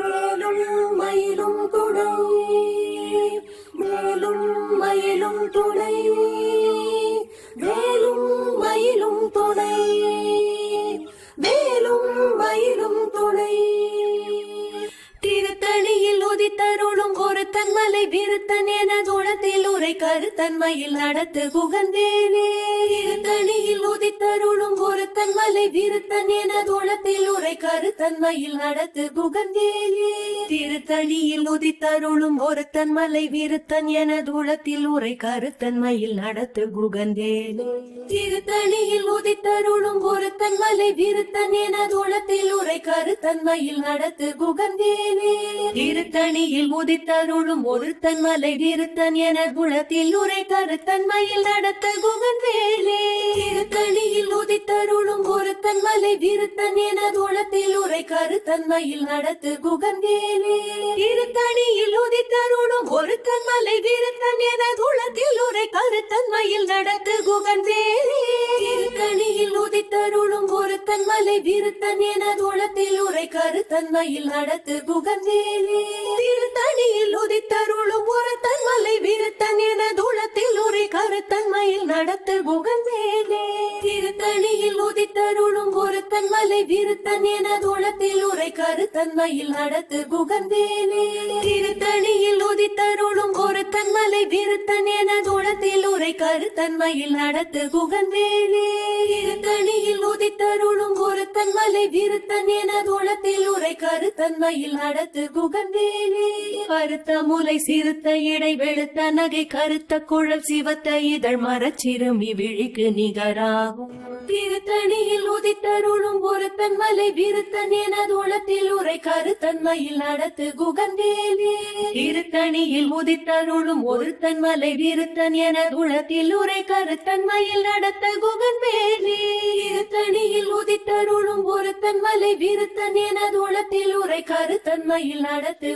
மேலும் மயிலும் துணை மேலும் மயிலும் துணை வேலும் மயிலும் துணை. உதித்தருளும் ஒரு தன்மலை விருத்தன் என குணத்தில் உரை கருத்தன்மையில் நடத்து குகந்தேனே திருத்தணியில் உதித்தருளும் ஒரு தன்மலை விருத்தன் என குணத்தில் உரை கருத்தன்மையில் நடத்து குகந்தேனே திருத்தணியில் உதித்தருளும் ஒரு தன்மலை விருத்தன் என தூளத்தில் உரை கருத்தன்மையில் நடத்து குகந்தேனே திருத்தணியில் உதித்தருளும் ஒரு தன்மலை விருத்தன் என தூளத்தில் உரை கருத்தன்மையில் நடத்து குகந்தேனே திருத்தணியில் உதித்தருளும் தொழும் ஒருத்தன் மலை விருத்தன் என குணத்தில் உரை கருத்தன்மையில் நடத்த குகன் வேலே. திருத்தணியில் உதித்தருளும் ஒருத்தன் மலை விருத்தன் என குணத்தில் உரை கருத்தன்மையில் நடத்து வேலே. திருத்தணியில் உதித்தருளும் ஒருத்தன் மலை விருத்தன் என குணத்தில் உரை கருத்தன்மையில் நடத்து வேலே. திருத்தணியில் உதித்தருளும் ஒருத்தன் மலை விருத்தன் என குணத்தில் உரை கருத்தன்மையில் நடத்து வேலே. திருத்தணியில் உதி தருளும் ஒரு தன்மலை விருத்தன் என தூளத்தில் உரை கருத்தன்மையில் நடத்து குகந்தேனே திருத்தணியில் உதித்தருளும் ஒரு தன்மலை விருத்தன் என தூளத்தில் உரை கருத்தன்மையில் நடத்து குகந்தேனே திருத்தணியில் உதித்தருளும் ஒரு தன்மலை விருத்தன் என தூளத்தில் உரை கருத்தன்மையில் நடத்து குகந்தேனே திருத்தணியில் உதித்தருளும் ஒரு தன்மலை விருத்தன் என தூளத்தில் உரை கருத்தன்மையில் நடத்து குகந்தேனே வருத்தம் முலை சிறுத்த இடை வெளுத்த நகை கருத்த குழல் சிவத்த இதழ் மரச்சிறுமி விழிக்கு நிகராகும். திருத்தணியில் உதித்தருளும் ஒரு தன்மலை விருத்தன் என தூளத்தில் உரை கருத்தன்மையில் நடத்து குகந்தேனே திருத்தணியில் உதித்தருளும் ஒரு தன்மலை விருத்தன் என தூளத்தில் உரை கருத்தன்மையில் நடத்த குகந்தேனே திருத்தணியில் உதித்தருளும் ஒரு தன்மலை விருத்தன் என தூளத்தில் உரை கருத்தன்மையில் நடத்து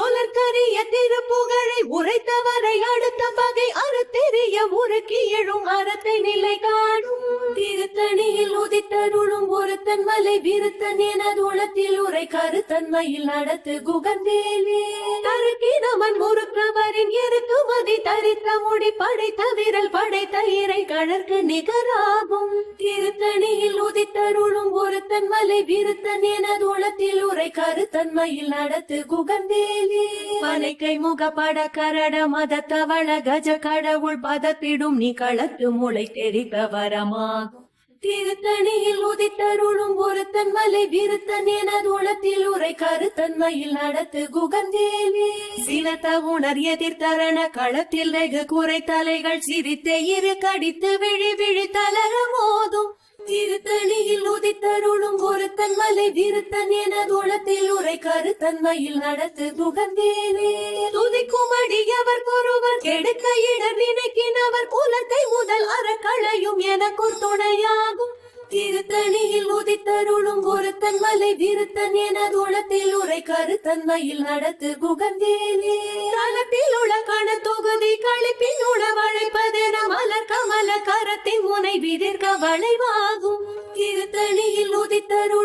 குகந்தேனே சொலற்கரிய திருப்புகழை உரைத்தவரை அடுத்த பகை அறுத்தெறிய முறுக்கி எழும் அறத்தை நிலை காணும். திருத்தணியில் உதித்தருளும் ஒரு தன்மலை விருத்தன் என தூளத்தில் உரை கருத்தன்மையில் நடத்து குகந்தேலே தருக்கினமன் முறுக்கவரின் இறுக்குமதி தரித்த முடி படைத்த விரல் படைத்த இறை கழற்கு நிகராகும். திருத்தணியில் உதித்தருளும் ஒரு தன்மலை விருத்தன் என தூளத்தில் உரை கருத்தன்மையில் நடத்து குகந்தேனே பனைக்கை முகப்பட கரட மத தவள கஜ கடவுள் பதத்திடும் நீ களத்து முளை தெரித்த வரமாகும் திருத்தணியில் உதித்தருளும் ஒரு தன்மலை விருத்தன் எனது உளத்தில் உரை கருத்தன்மையில் நடத்து குகந்தேவி. சினத்த உணர் எதிர்த்தரண களத்தில் வெகு குறை தலைகள் சிரித்தே இரு கடித்து விழி விழி தளர மோதும். திருத்தணியில் உதித்தருளும் ஒரு தன்மலை விருத்தன் என தூளத்தில் உரை கருத்தன்மையில் நடத்து துகந்தேனே துதிக்கும் அடியவர் ஒருவர் கெடுக்க இடர் நினைக்கினவர் குலத்தை முதல் அறக்களையும் எனக்குள் துணையாகும். திருத்தணியில் உதித்தருளும் ஒரு மலை விருத்தன் என தூளத்தில் உரை கருத்தன் மயில் நடத்து குகந்தேனே. தளத்தில் உள்ள கண தொகுதி கழிப்பின் உணவழைப்பதென மலர் கமல கரத்தின் முனை விதிர்க வளைவாகும். திருத்தணியில் உதித்தருள்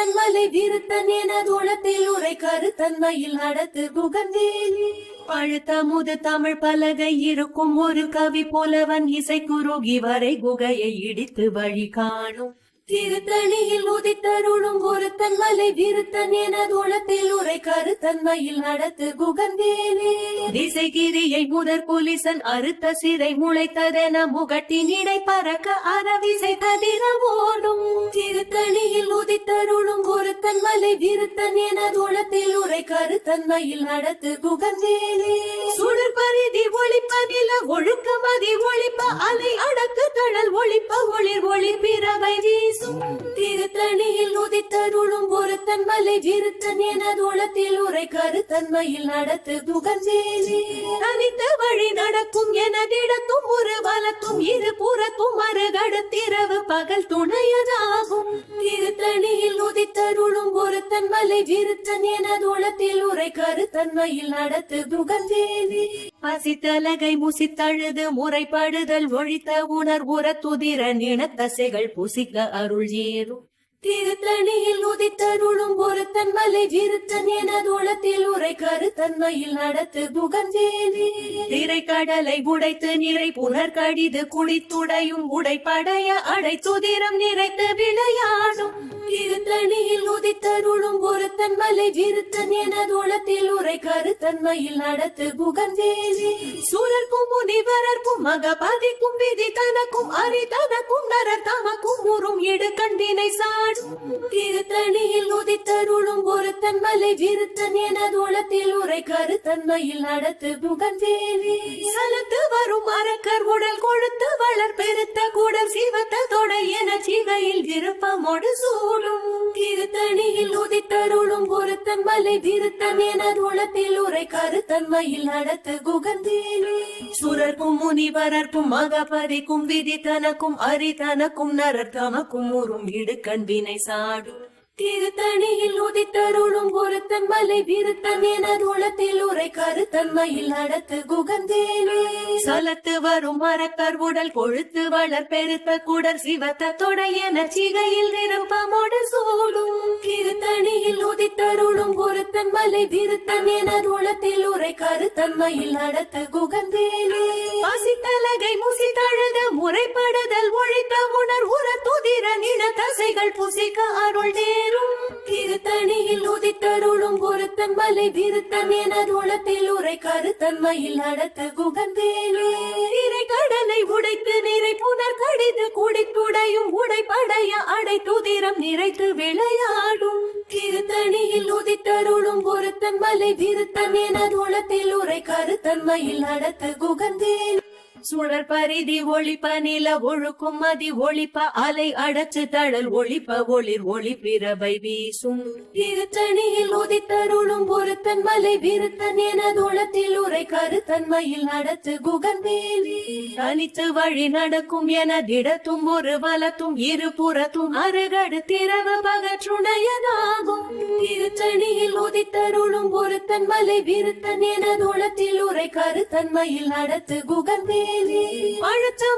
தன்மலை விருத்தன் தூளத்தில் உரை கருத்தன்மையில் நடத்து குகந்தேனே பழுத்த முது தமிழ் பலகை இருக்கும் ஒரு கவி போலவன் இசை குறுகி வரை குகையை இடித்து வழி காணும். திருத்தணியில் உதித்தருளும் ஒரு தன்மலை விருத்தன் என தூளத்தில் உரை கருத்தன்மையில் நடத்து குகந்தேனே திசைகிரியை முதற் புலிசன் அறுத்த சிறை முளைத்ததென முகட்டின் இடை பறக்க அறவிசை தவிர ஓடும். திருத்தணியில் உதித்தருளும் ஒரு தன்மலை விருத்தன் என தூளத்தில் உரை கருத்தன்மையில் நடத்து குகந்தேனே சுடர் பரிதி ஒளிப்ப நில ஒழுக்கமதி ஒழிப்ப அலை அடக்கு தழல் ஒழிப்ப ஒளிர் ஒளி பிறவை வீசும் திருத்தணியில் உதித்தருளும் ஒரு தன்மலை விருத்தன் என தூளத்தில் உரை கருத்தன்மையில் நடத்து குகந்தேனே அனைத்து வழி நடக்கும் எனதிடத்தும் ஒரு வலத்தும் இரு புறத்தும் மறுகடத்திரவு பகல் துணையதாகும். திருத்தணியில் உதித்தருளும் ஒரு தன்மலை விருத்தன் என தூளத்தில் உரை கருத்தன்மையில் நடத்து குகந்தேனே பசித்தலகை முசித்தழுது முறைப்படுதல் ஒழித்த உணர் உரத்துதிர நினத்தசைகள் புசிக்க அருள் ஏறும் திருத்தணியில் உதித்தருளும் ஒருத்தன் மலை விருத்தன் என தோளத்தில் உரை கருத்தன்மையில் நடத்து புகந்தேனே திரைக்கடலை உடைத்து நிறை புனர் கடிது குளித்துடையும் உடைப்படைய அடைத்துதிரம் நிறைத்து விளையாடும். திருத்தணியில் உதித்தருளும் ஒருத்தன் மலை விருத்தன் என தோளத்தில் உரை கருத்தன்மையில் நடத்து புகந்தேனே சூரர்க்கும் முனிவரர்க்கும் மகபதிக்கும் விதி தனக்கும் அரி தனக்கும் நரர் தமக்கும் உறும் இடு கண்டினை சாடும் திருத்தணியில் உதித்தருளும் ஒரு தன்மலை விருத்தன் எனது உளத்தில் உரை கருத்தன்மையில் நடத்து புகந்தேனே சலத்து வரும் அரக்கர் உடல் கொழுத்து வளர் பெருத்த கூடல் சிவத்த தொடை என சிகையில் விருப்பமோடு சூடும். திருத்தணியில் உதித்தருளும் ஒரு தன்மலை விருத்தன் எனது உளத்தில் உரை கருத்தன்மையில் நடத்து குகந்தேனே சுரர்க்கும் முனிவரர்க்கும் மகபதிக்கும் விதி தனக்கும் அரி தனக்கும் நரர் தமக்கும் உறும் இடு வினை சாடும். திருத்தணியில் உதித்தருளும் ஒருத்தன் மலை விருத்தன் எனது உளத்தில் உரை கருத்தன்மையில் நடத்து குகந்தேனே. சலத்து வரும் மரக்கர் உடல் கொழுத்து வளர் பெருத்த குடர் சிவத்த தொடை என சிகையில் நிரப்பமோடு சூடும். திருத்தணியில் உதித்தருளும் ஒருத்தன் மலை விருத்தன் எனது உளத்தில் உரை கருத்தன்மையில் நடத்து குகந்தேனே. பசித்தலகை முசித்தழுத முறைப்படுதல் ஒழித்த உணர் உர துதிர நில தசைகள் புசிக்க அருள் பெரும் திருத்தணியில் உதித்தருளும் ஒருத்தன் மலை விருத்தன் எனது உளத்தில் உரை கருத்தன்மையில் நடத்த குகந்தேனே இறை கடலை உடைத்து நிறை புனர் கடிது குடித்துடையும் உடைப்படைய அடை துதிரம் நிறைத்து விளையாடும். திருத்தணியில் உதித்தருளும் ஒருத்தன் மலை விருத்தன் எனது உளத்தில் உரை கருத்தன்மையில் நடத்த குகந்தேன் சுழற் பரிதி ஒளிப்ப நில ஒழுக்கும் மதி ஒளிப்ப அலை அடச்சு தழல் ஒளிப்ப ஒளிர் ஒளி பிறவை வீசும். திருத்தணியில் உதித்தருளும் பொருத்தன் மலை விருத்தன் என தூளத்தில் உரை கருத்தன்மையில் நடத்து குகன்வேலி தனித்து வழி நடக்கும் என திடத்தும் ஒரு வலத்தும் இரு புறத்தும் அருகடு திரவ பகற்றுணையதாகும். திருத்தணியில் உதித்தருளும் பொருத்தன் மலை விருத்தன் என தூளத்தில் உரை கருத்தன்மையில் நடத்து குகன்வேலி அழுத்த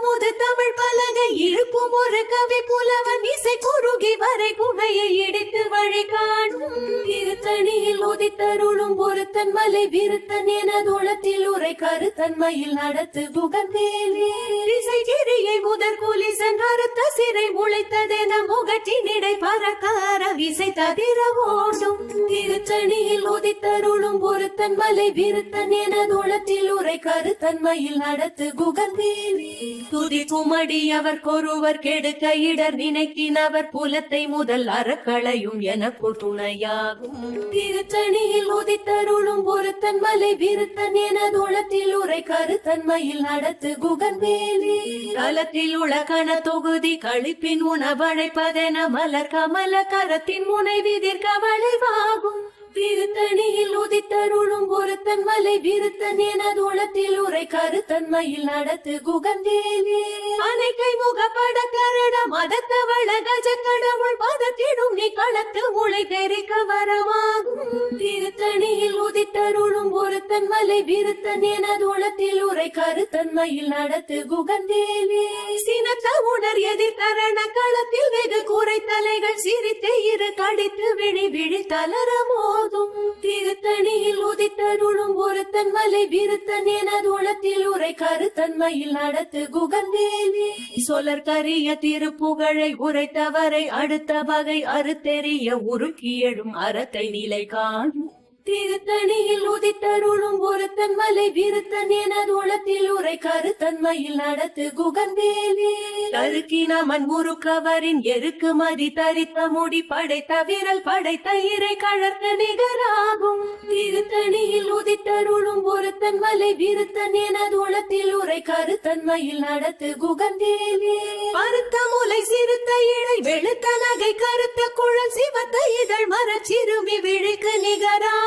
முது தமிழ் பலகை இழுப்பும் ஒரு கவி புலவன் இசை குறுகி வரை குகையை இடித்து வழி காணும். திருத்தணியில் உதித்தருளும் ஒருத்தன் மலை விருத்தன் என தோளத்தில் உரை கருத்தன்மையில் நடத்து குகன்வேலி இசை கிரியை முதற் கூலி சென்றறுத்த சிறை முளைத்ததென முகட்டினிடை பறக்கார விசை தவிர ஓடும். திருச்சணியில் உதித்தருளும் ஒருத்தன் மலை விருத்தன் என தோளத்தில் உரை கருத்தன்மையில் நடத்து புகந்தேரி துதி குமடி அவர் கொருவர் கெடுக்க இடர் நினைக்கினவர் புலத்தை முதல் அறக்களையும் எனக்கு துணையாகும். திருச்சணியில் திருத்தணியில் உதித்தருளும் பொருத்தன் மலை விருத்தன் எனது உளத்தில் உரை கருத்தன்மையில் நடத்து குகன்வேலி தலத்தில் உள்ள கண தொகுதி கழிப்பின் உணவழைப்பதென மலர் கமல கரத்தின் முனை விதிர்க்க வளைவாகும் திருத்தணியில் உதித்தருளும் ஒருத்தன் மலை விருத்தன் என தூளத்தில் உரை கருத்தன்மையில் நடத்து குகந்தேவே அனைக்கை முகப்பட கருட மதத்தவள கஜ கடவுள் பதத்திடும் நீ களத்து உளை தெரிக்க வரமாகும் திருத்தணியில் உதித்தருளும் ஒருத்தன் மலை விருத்தன் என தூளத்தில் உரை கருத்தன்மையில் நடத்து குகந்தேவே சினத்த உணர் எதிர்த்தரண களத்தில் வெகு குறை தலைகள் சிரித்து இரு கடித்து விழி விழி தளரமோ. போதும். திருத்தணியில் உதித்தருளும் ஒருத்தன் மலை விருத்தன் எனது உளத்தில் உரை கருத்தன்மையில் நடத்து குகந்தேவி. சொலர் கரிய திருப்புகழை உரைத்தவரை அடுத்த வகை அறுத்தெறிய உருக்கி எழும் அறத்தை நிலை காணும். திருத்தணியில் உதித்தருளும் ஒருத்தன் மலை விருத்தன் என உளத்தில் உரை கருத்தன்மையில் நடத்து குகந்தேவி. தருக்கின மண் முறுக்கவரின் எருக்கு மதி தரித்த முடி படைத்த விரல் படைத்த இறை கழற்க நிகராகும். திருத்தணியில் உதித்தருளும் ஒருத்தன் மலை விருத்தன் என உளத்தில் உரை கருத்தன்மையில் நடத்து குகந்தேவி. பருத்த முலை சிறுத்த இழை வெளுத்த நகை கருத்த குழல் சிவத்த இதழ் மரச்சிறுமி விழிக்கு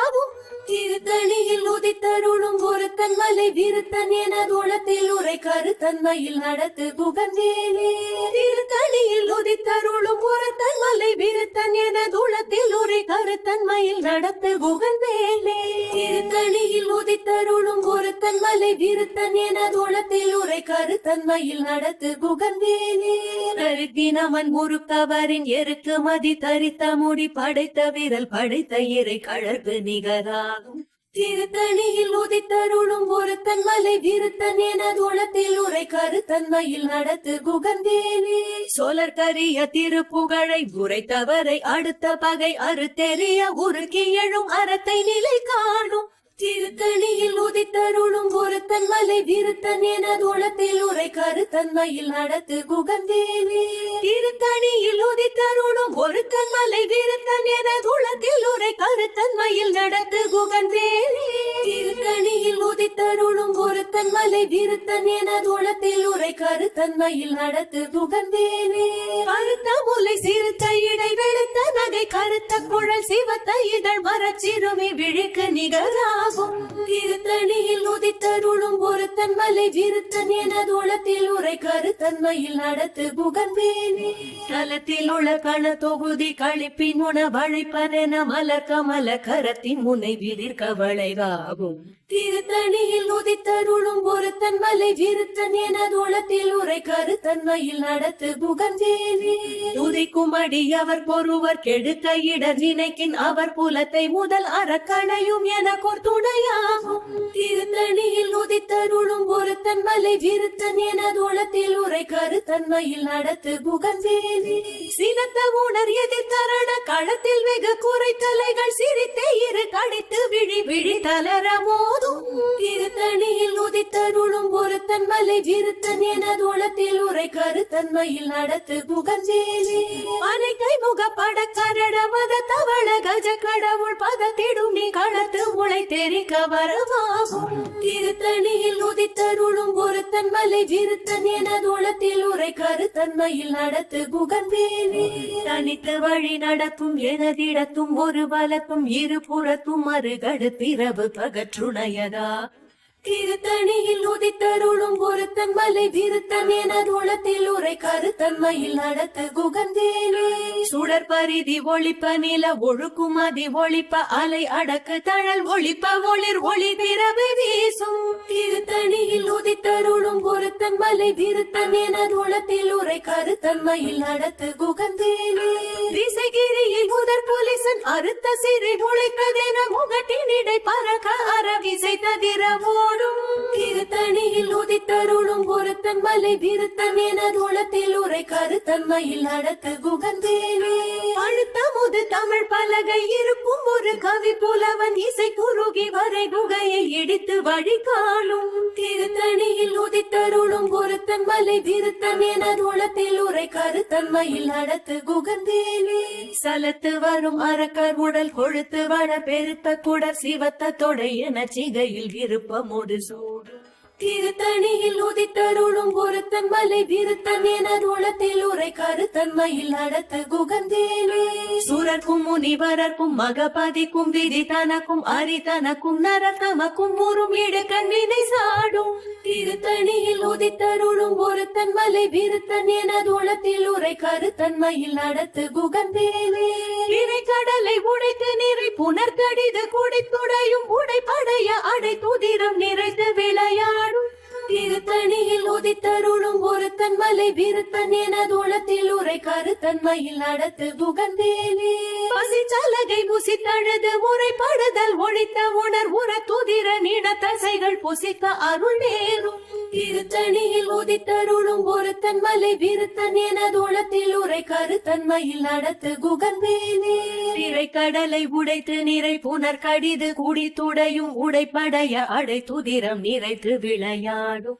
நிகராகும் திருத்தணியில் உதித்தருளும் ஒருத்தன் மலை விருத்தன் என தோளத்தில் உரை கருத்தன்மையில் நடத்து புகந்தேனே திருத்தணியில் உதித்தருளும் ஒருத்தன் மலை விருத்தன் என தூளத்தில் உரை கருத்தன்மையில் நடத்து புகந்தேனே திருத்தணியில் உதித்தருளும் ஒருத்தன் மலை விருத்தன் என தோளத்தில் உரை கருத்தன்மையில் நடத்து புகந்தேனே கருத்தினவன் முறுக்கவரின் எருக்கு மதி தரித்த முடி படைத்த விரல் படைத்த இறை கழற்கு நிகராகும் திருத்தணியில் உதித்தருளும் ஒருத்தன் மலை விருத்தன் என தோளத்தில் உரை கருத்தன்மையில் நடத்து குகந்தேனே சோழர் கரிய திருப்புகழை உரைத்தவரை அடுத்த பகை அறுத்தெறிய உருக்கி எழும் அறத்தை நிலை காணும். திருத்தணியில் உதித்தருளும் ஒருத்தன் மலை விருத்தன் என தூளத்தில் உரை கருத்தன்மையில் நடத்து குகந்தேவி திருத்தணியில் உதித்தருளும் ஒருத்தன் மலை விருத்தன் என தூளத்தில் உரை கருத்தன்மையில் நடத்து குகந்தேவி திருத்தணியில் உதித்தருளும் ஒருத்தன் மலை விருத்தன் என தூளத்தில் உரை கருத்தன்மையில் நடத்து குகந்தேவி கருத்த முலை சிறுத்த இடை வெளுத்த நகை கருத்த குழல் சிவத்த இதழ் மரச்சிறுமி விழிக்கு நிகராகும் திருத்தணியில் உதித்தருளும் ஒரு தன்மலை விருத்தன் என தோளத்தில் உரை கருத்தன்மையில் நடத்து புகன்வேனே தலத்தில் உள்ள கண தொகுதி கழிப்பின் உணவழைப்பன மலர் கமல கரத்தின் முனை விதிர் கவளைகாகும் திருத்தணியில் உதித்தருளும் கருத்தன் மலை விருத்தன் என தோளத்தில் உரை கருத்தன்மையில் நடத்து குகந்தேனே உதிக்கும் அடி அவர் பொறுவர் கெடுக்க இடர் நினைக்கின் அவர் புலத்தை முதல் அறக்கணையும் என துணையாகும் திருத்தணியில் உதித்தருளும் ஒருத்தன் மலை விருத்தன் என தோளத்தில் உரை கருத்தன்மையில் நடத்து குகந்தேனே சினத்த உணர் எதிர்த்தரண களத்தில் வெகு குறை தலைகள் சிரித்தே இரு கடித்து விழி விழி தளர மோதும். திருத்தணியில் உதித்தருள் உதித்தருளும் ஒருத்தன் மலை விருத்தன் என தூளத்தில் உரை கருத்தன்மையில் நடத்து குகந்தேனே அனைக்கை முகப்பட கரட மத தவள கஜ கடவுள் பதத்திடும் நீ களத்து உளை தெரிக்க வரவாகும் திருத்தணியில் உதித்தருளும் ஒருத்தன் மலை விருத்தன் என தூளத்தில் உரை கருத்தன்மையில் நடத்து குகந்தேனே தனித்து வழி நடத்தும் எனதிடத்தும் ஒரு பலத்தும் இரு புறத்தும் மறுகடு பிறவு பகற்றுணையதா? திருத்தணியில் உதித்தருளும் ஒருத்தன் மலை விருத்தன் என உளத்தில் உரை கருத்தன்மையில் நடத்து குகந்தேனே. சுடர் பரிதி ஒளிப்ப நில ஒழுக்கும் அதி ஒழிப்ப அலை அடக்க தழல் ஒழிப்ப ஒளிர் ஒளி பிறவி வீசும். திருத்தணியில் உதித்தருள் ஒருத்தன் மலை விருத்தன் என தோளத்தில் உரை கருத்தன்மையில் நடத்து குகந்தேனே திசைகிரியில் முதற் போலீசன் அறுத்த சிறை முளைப்பதென முகட்டினிடை பறக்க அரவிசை தவிர ஓடும். திருத்தணியில் உதித்தருளும் பொருத்தன் மலை விருத்தன் எனது உளத்தில் உரை கருத்தன்மையில் நடத்து குகந்தேனே அழுத்த முது தமிழ் பலகை இருக்கும் ஒரு கவி புலவன் இசை குறுகி வரை குகையை இடித்து வழி காணும். திருத்தணியில் உதித்தருளும் ஒருத்தன் மலை விருத்தன் என உளத்தில் உரை கருத்தன்மையில் நடத்து குகந்தேனே சலத்து வரும் அரக்கர் உடல் கொழுத்து வள பெருத்த குடர் சிவத்த தொடை என சிகையில் விருப்பமோடு சூடு. திருத்தணியில் உதித்தருளும் ஒருத்தன் மலை விருத்தன் என தோளத்தில் உரை கருத்தன்மையில் நடத்த குகந்தேனே. சுரர்க்கும் முனிவரர்க்கும் மகபதிக்கும் விதி தனக்கும் அரி தனக்கும் நரதமக்கும் ஊரும் இடு கண்ணினை சாடும். திருத்தணியில் உதித்தருளும் ஒருத்தன் மலை விருத்தன் என தோளத்தில் உரை கருத்தன்மையில் நடத்து குகந்தேனே. இறை கடலை உடைத்து நிறை புனர்கடிது குடித்துடையும் உடைப்படைய அடை துதிரம் நிறை திருத்தணியில் உதித்தருளும் ஒருத்தன் மலை விருத்தன் என தோளத்தில் உரை கருத்தன்மையில் நடத்து புகந்தேனே பசி சலகை புசித்தழுது முறைப்படுதல் ஒழித்த உணர் உற துதிர நீட தசைகள் புசிக்க அருள் நேரும். திருத்தணியில் உதித்தருளும் ஒரு மலை விருத்தன் என தோளத்தில் உரை கருத்தன்மையில் நடத்து குகந்தேனே திரை கடலை உடைத்து நிறை புனர் கடிது குடி துடையும் உடைப்படைய அடை துதிரம் நிறைத்து விளையாடும்.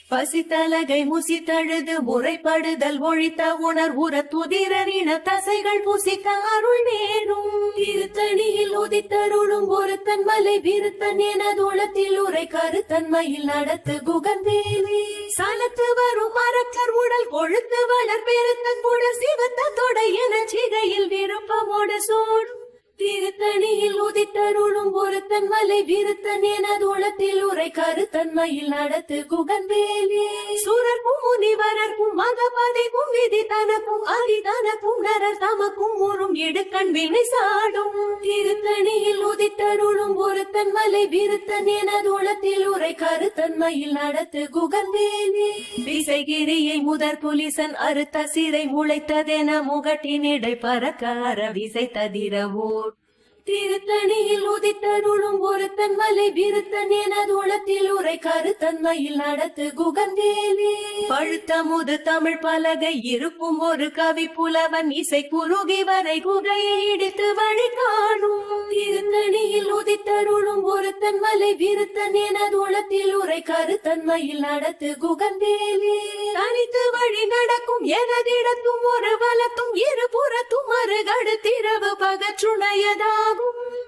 பசித்தலகை முசித்தழுது முறைப்படுதல் ஒழித்த உணர் உர துதிரனின தசைகள் புசிக்க அருள் நேரும். திருத்தணியில் உதித்தருளும் ஒருத்தன் மலை விருத்தன் என உளத்தில் உரை கருத்தன்மையில் நடத்து குகந்தேனே சலத்து வரும் மரக்கர் உடல் கொழுத்து வளர் பெருத்தன் கூட சிவத்த தொடை என சிகையில் விருப்பமோடு சோடும் திருத்தணியில் உதித்தருளும் ஒருத்தன் மலை விருத்தன் எனது உளத்தில் உரை கருத்தன்மையில் நடத்து குகன் வேலே சூரர்க்கும் முனிவரர்க்கும் மகபதைக்கும் விதி தனக்கும் அதி தனக்கும் நரர் தமக்கும் ஊரும் இடுக்கண் வினை சாடும். திருத்தணியில் உதித்தருளும் ஒருத்தன் மலை விருத்தன் எனது உளத்தில் உரை கருத்தன்மையில் நடத்து குகன் வேலே விசைகிரியை முதற் புலிசன் அறுத்த சிறை முளைத்ததென முகட்டினிடை பறக்கார விசை ததிரவோர் திருத்தணியில் உதித்தருளும் ஒருத்தன் மலை விருத்தன் எனது உளத்தில் உரை கருத்தன்மையில் நடத்து குகந்தேலே. பழுத்தமுது தமிழ் பலகை இருக்கும் ஒரு கவி புலவன் இசை குறுகி வரை குகையை இடித்து வழி காணும். திருத்தணியில் உதித்தருளும் ஒருத்தன் மலை விருத்தன் எனது உளத்தில் உரை கருத்தன்மையில் நடத்து குகந்தேலே. தனித்து வழி நடக்கும் எனதிடத்தும் ஒரு வலத்தும் இருபுறத்தும் அருகடுத்திரவு பகற்றுணையதாகும்.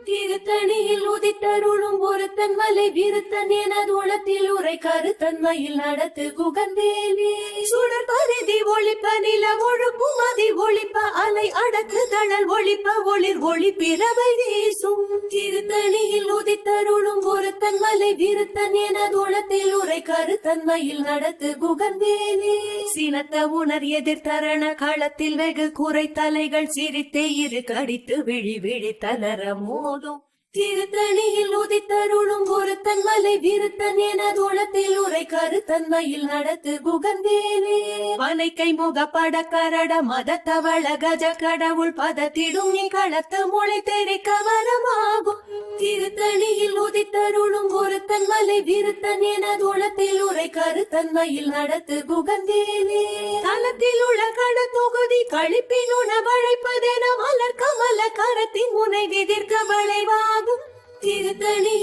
திருத்தணியில் உதித்தருளும் ஒருத்தன் மலை விருத்தன் எனது உளத்தில் உரை கருத்தன்மையில் நடத்து குகந்தேவே. சுடர் பரிதி ஒழிப்ப நில ஒழுப்பு மதி ஒழிப்ப அலை அடக்கு தணல் ஒழிப்ப ஒளிர் ஒளி பிறவை வீசும். திருத்தணியில் உதித்தருளும் ஒருத்தன் மலை விருத்தன் எனது உளத்தில் உரை கருத்தன்மையில் நடத்து குகந்தேவே. சினத்த உணர் எதிர்த்தரண களத்தில் வெகு குறை தலைகள் சிரித்தே இரு கடித்து விழி விழி தளர மோதும். திருத்தணியில் உதித்தருளும் ஒருத்தன் மலை விருத்தன் என தூளத்தில் உரை கருத்தன்மையில் நடத்து குகந்தேவே வனைக்கை முகப்பட கரட மத தவள கஜ கடவுள் பதத்திடும் நீ களத்து மொழி தெரி கவரமாகும் திருத்தணியில் உதித்தருளும் ஒருத்தன் மலை விருத்தன் என தூளத்தில் உரை கருத்தன்மையில் நடத்து குகந்தேவே தளத்தில் உள்ள கட தொகுதி கழிப்பின் உணவழைப்பதென மலர் கமல கரத்தின் முனை விதிர்க்க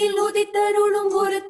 திருத்தணியில் உதித்தருளும்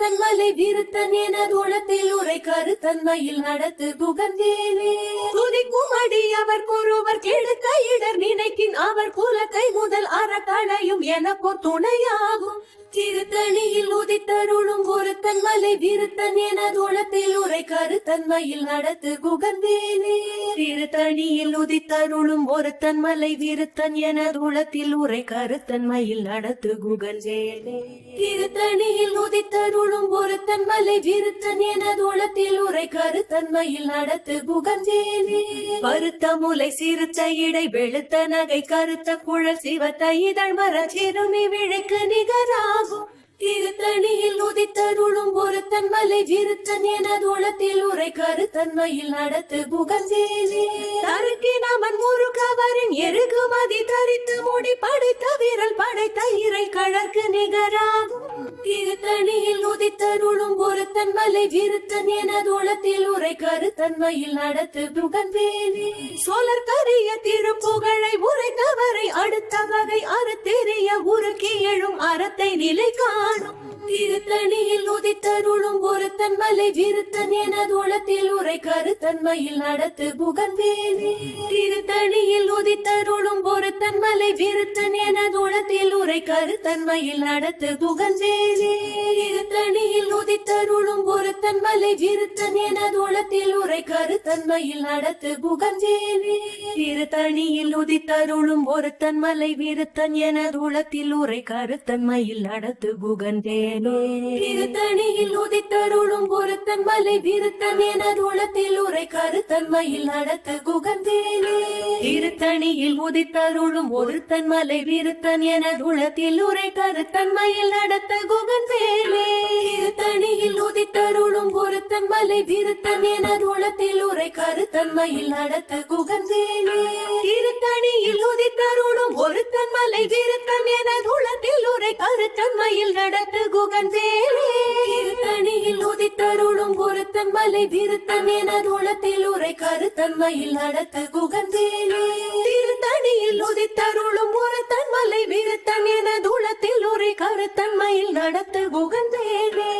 ஒருத்தன் மலை விருத்தன் எனது உளத்தில் உரை கருத்தன்மையில் நடத்து குகந்தேவே துதிக்கும் அடி அவர் ஒருவர் கெடுக்க இடர் நினைக்கின் அவர் குலத்தை முதல் அறக்கடையும் எனக்கோ துணையாகும் திருத்தணியில் உதித்தருளும் ஒருத்தன் மலை விருத்தன் எனது உளத்தில் உரை கருத்தன்மையில் நடத்து குகந்தேனே திருத்தணியில் உதித்தருளும் ஒருத்தன் மலை விருத்தன் எனது உளத்தில் உரை கருத்தன்மையில் நடத்து குகந்தேனே திருத்தணியில் உதித்தருளும் ஒருத்தன் மலை விருத்தன் எனது உளத்தில் உரை கருத்தன்மையில் நடத்து புகஞ்சேனே. பருத்த முலை சிறுத்த இடை வெளுத்த நகை கருத்த குழல் சிவத்த இதழ் மர சிறுமி விழுக்கு நிகராகும். திருத்தணியில் உதித்தருளும் ஒரு தன்மலை விருத்தன் எனது உளத்தில் உரை கருத்தன்மையில் நடத்து குகந்தேவே தருக்கினமன் முருகவரின் எருகு மதி தரித்து முடி படைத்த வீரல் படைத்த இறை கழற்கு நிகராகும். திருத்தணியில் உதித்தருளும் ஒரு தன்மலை விருத்தன் எனது உளத்தில் உரை கருத்தன்மையில் நடத்து குகந்தேவே சோழர் கரிய திருப்புகழை உரைத்தவரை அடுத்த வகை அறுத்தே உருக்கி எழும் அறத்தை நிலை காணும் திருத்தணியில் உதித்தருளும் ஒருத்தன் மலை விருத்தன் எனது உளத்தில் உரை கருத்தன்மையில் நடத்து புகன்வேலே திருத்தணியில் உதித்தருளும் ஒருத்தன் மலை விருத்தன் எனது உளத்தில் உரை கருத்தன்மையில் நடத்து புகன்வேலே திருத்தணியில் உதித்தருளும் ஒருத்தன் மலை விருத்தன் எனது உளத்தில் உரை கருத்தன்மையில் நடத்து புகன்வேலே திருத்தணியில் உதித்தருளும் ஒருத்தன் மலை விருத்தன் எனது உளத்தில் உரை கருத்தன்மையில் நடத்து புகந்தேனே திருத்தணியில் உதித்தருளும் ஒருத்தன் மலை விருத்தன் எனது உளத்தில் உரை கருத்தன்மையில் நடத்து குகந்தேனே. திருத்தணியில் உதித்தருளும் ஒருத்தன் மலை விருத்தன் எனது உளத்தில் உரை கருத்தன்மையில் நடத்த குகந்தேனே. திருத்தணியில் உதித்தருளும் ஒருத்தன் மலை விருத்தன் எனது உளத்தில் உரை கருத்தன்மையில் நடத்த குகந்தேனே. திருத்தணியில் உதித்தருளும் ஒருத்தன் மலை விருத்தன் எனது உளத்தில் உரை கருத்தன்மையில் நடத்து குகந்தேனே திருத்தணியில் உதித்தருளும் ஒருத்தன் மலை விருத்தன் என உளத்தில் உரை கருத்தன்மையில் நடத்து குகந்தேனே. திருத்தணியில் உதித்தருளும் ஒருத்தன் மலை விருத்தன் என உளத்தில் உரை கருத்தன்மையில் நடத்த குகந்தேனே.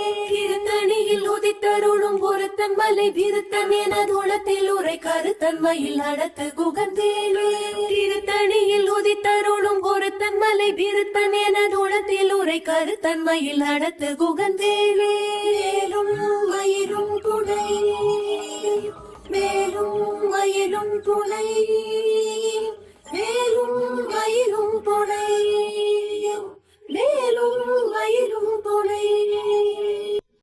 திருத்தணியில் உதித்தருளும் ஒருத்தன் மலை விருத்தன் எனது உளத்தில் உரை கருத்தன்மையில் நடத்து குகந்தேனே. திருத்தணியில் உதித்தருளும் ஒருத்தன் மலை விருத்தன் எனது உளத்தில் உரை கருத்தன்மையில் நடத்து குகந்தேவே மேலும் மயிரும் துணை மேலும் மயிலும் துணை மேலும் மயிலும் துணை மேலும் மயிலும் துணை.